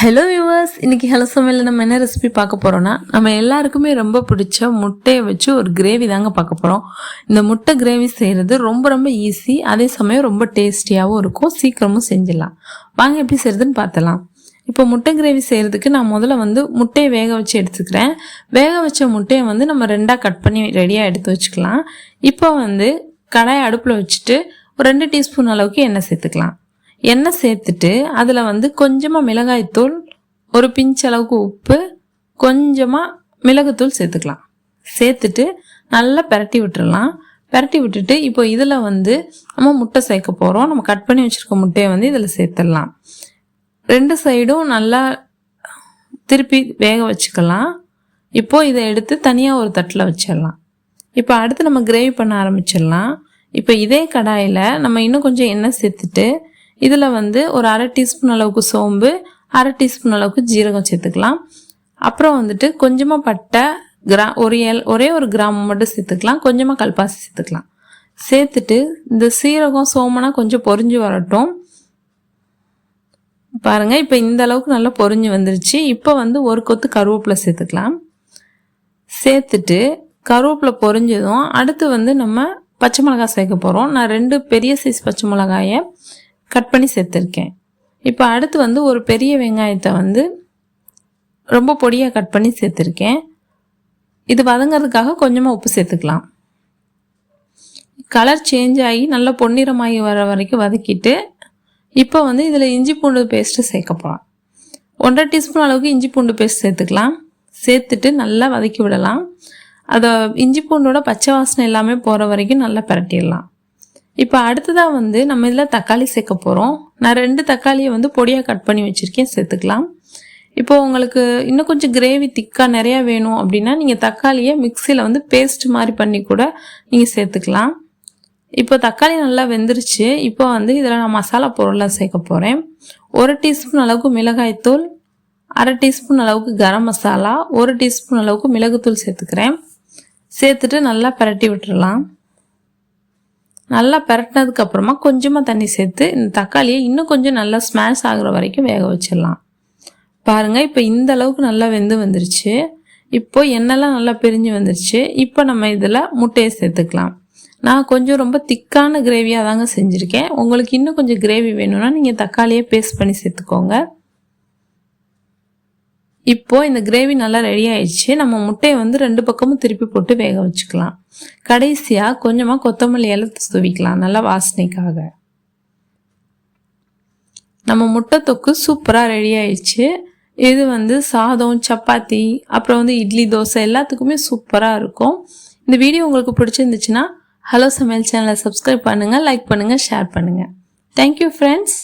Hello viewers இன்னைக்கு hello சமையலில் நம்ம என்ன ரெசிபி பார்க்க போகிறோன்னா நம்ம எல்லாருக்குமே ரொம்ப பிடிச்ச முட்டையை வச்சு ஒரு கிரேவி தாங்க பார்க்க போகிறோம் இந்த முட்டை கிரேவி செய்கிறது ரொம்ப ரொம்ப ஈஸி அதே சமயம் ரொம்ப டேஸ்டியாகவும் இருக்கும். சீக்கிரமும் செஞ்சிடலாம். வாங்க எப்படி செய்கிறதுன்னு பார்த்தலாம் இப்போ முட்டை கிரேவி செய்கிறதுக்கு நான் முதல்ல வந்து முட்டையை வேக வச்சு எடுத்துக்கிறேன். வேக வச்ச முட்டையை வந்து நம்ம ரெண்டாக கட் பண்ணி ரெடியாக எடுத்து வச்சுக்கலாம். இப்போ வந்து கடாயை அடுப்பில் வச்சுட்டு ஒரு ரெண்டு டீஸ்பூன் அளவுக்கு எண்ணெய் சேர்த்துக்கலாம். எண்ணெய் சேர்த்துட்டு அதில் வந்து கொஞ்சமாக மிளகாய்த்தூள் ஒரு பிஞ்ச் அளவுக்கு உப்பு கொஞ்சமாக மிளகுத்தூள் சேர்த்துக்கலாம். சேர்த்துட்டு நல்லா பெரட்டி விட்டுடலாம் பெரட்டி விட்டுட்டு இப்போ இதில் வந்து நம்ம முட்டை சேர்க்க போகிறோம் நம்ம கட் பண்ணி வச்சுருக்க முட்டையை வந்து இதில் சேர்த்துடலாம். ரெண்டு சைடும் நல்லா திருப்பி வேக வச்சுக்கலாம். இப்போ இதை எடுத்து தனியாக ஒரு தட்டில் வச்சிடலாம். இப்போ அடுத்து நம்ம கிரேவி பண்ண ஆரம்பிச்சிடலாம். இப்போ இதே கடாயில் நம்ம இன்னும் கொஞ்சம் எண்ணெய் சேர்த்துட்டு இதில் வந்து ஒரு அரை டீஸ்பூன் அளவுக்கு சோம்பு அரை டீஸ்பூன் அளவுக்கு ஜீரகம் சேர்த்துக்கலாம். அப்புறம் வந்துட்டு கொஞ்சமாக பட்டை கிரா ஒரு எல் ஒரே ஒரு கிராம் மட்டும் சேர்த்துக்கலாம். கொஞ்சமாக கல்பாசி சேர்த்துக்கலாம். சேர்த்துட்டு இந்த சீரகம் சோமனா கொஞ்சம் பொரிஞ்சு வரட்டும். பாருங்கள் இப்போ இந்த அளவுக்கு நல்லா பொரிஞ்சு வந்துருச்சு. இப்போ வந்து ஒரு கொத்து கருவேப்பிலை சேர்த்துக்கலாம். சேர்த்துட்டு கருவேப்பிலை பொரிஞ்சதும் அடுத்து வந்து நம்ம பச்சை மிளகாய் சேர்க்க போகிறோம் நான் ரெண்டு பெரிய சைஸ் பச்சை மிளகாயை கட் பண்ணி சேர்த்துருக்கேன். இப்போ அடுத்து வந்து ஒரு பெரிய வெங்காயத்தை வந்து ரொம்ப பொடியாக கட் பண்ணி சேர்த்துருக்கேன். இது வதங்கிறதுக்காக கொஞ்சமாக உப்பு சேர்த்துக்கலாம். கலர் சேஞ்ச் ஆகி நல்லா பொன்னிறமாகி வர வரைக்கும் வதக்கிட்டு இப்போ வந்து இதில் இஞ்சி பூண்டு பேஸ்ட்டு சேர்க்க போகலாம் ஒன்றரை டீஸ்பூன் அளவுக்கு இஞ்சி பூண்டு பேஸ்ட் சேர்த்துக்கலாம். சேர்த்துட்டு நல்லா வதக்கி விடலாம். அதை இஞ்சி பூண்டோட பச்சை வாசனை எல்லாமே போகிற வரைக்கும் நல்லா பரட்டிடலாம். இப்போ அடுத்ததாக வந்து நம்ம இதில் தக்காளி சேர்க்க போகிறோம் நான் ரெண்டு தக்காளியை வந்து பொடியாக கட் பண்ணி வச்சுருக்கேன் சேர்த்துக்கலாம். இப்போ உங்களுக்கு இன்னும் கொஞ்சம் கிரேவி திக்காக நிறையா வேணும் அப்படின்னா நீங்கள் தக்காளியை மிக்சியில் வந்து பேஸ்ட் மாதிரி பண்ணி கூட நீங்கள் சேர்த்துக்கலாம். இப்போ தக்காளி நல்லா வெந்துருச்சு. இப்போ வந்து இதில் நான் மசாலா பொருள்லாம் சேர்க்க போகிறேன் ஒரு டீஸ்பூன் அளவுக்கு மிளகாய்த்தூள் அரை டீஸ்பூன் அளவுக்கு கரம் மசாலா ஒரு டீஸ்பூன் அளவுக்கு மிளகுத்தூள் சேர்த்துக்கிறேன். சேர்த்துட்டு நல்லா பரட்டி விட்டுடலாம் நல்லா பரட்டினதுக்கு அப்புறமா கொஞ்சமாக தண்ணி சேர்த்து இந்த தக்காளியை இன்னும் கொஞ்சம் நல்லா ஸ்மாஷ் ஆகிற வரைக்கும் வேக வச்சிடலாம். பாருங்கள் இப்போ இந்த அளவுக்கு நல்லா வெந்து வந்துருச்சு. இப்போ எண்ணெய்லாம் நல்லா பிரிஞ்சு வந்துருச்சு. இப்போ நம்ம இதில் முட்டையை சேர்த்துக்கலாம். நான் கொஞ்சம் ரொம்ப திக்கான கிரேவியாக தாங்க செஞ்சுருக்கேன். உங்களுக்கு இன்னும் கொஞ்சம் கிரேவி வேணும்னா நீங்கள் தக்காளியே பேஸ்ட் பண்ணி சேர்த்துக்கோங்க. இப்போ இந்த கிரேவி நல்லா ரெடி ஆயிடுச்சு. நம்ம முட்டையை வந்து ரெண்டு பக்கமும் திருப்பி போட்டு வேக வச்சுக்கலாம். கடைசியாக கொஞ்சமாக கொத்தமல்லி இலை துவிக்கலாம் நல்லா வாசனைக்காக. நம்ம முட்டை தொக்கு சூப்பராக ரெடி ஆயிடுச்சு. இது வந்து சாதம் சப்பாத்தி அப்புறம் வந்து இட்லி தோசை எல்லாத்துக்குமே சூப்பராக இருக்கும். இந்த வீடியோ உங்களுக்கு பிடிச்சிருந்துச்சுன்னா ஹலோ சமையல் சேனலை சப்ஸ்கிரைப் பண்ணுங்கள் லைக் பண்ணுங்கள் ஷேர் பண்ணுங்கள் தேங்க்யூ ஃப்ரெண்ட்ஸ்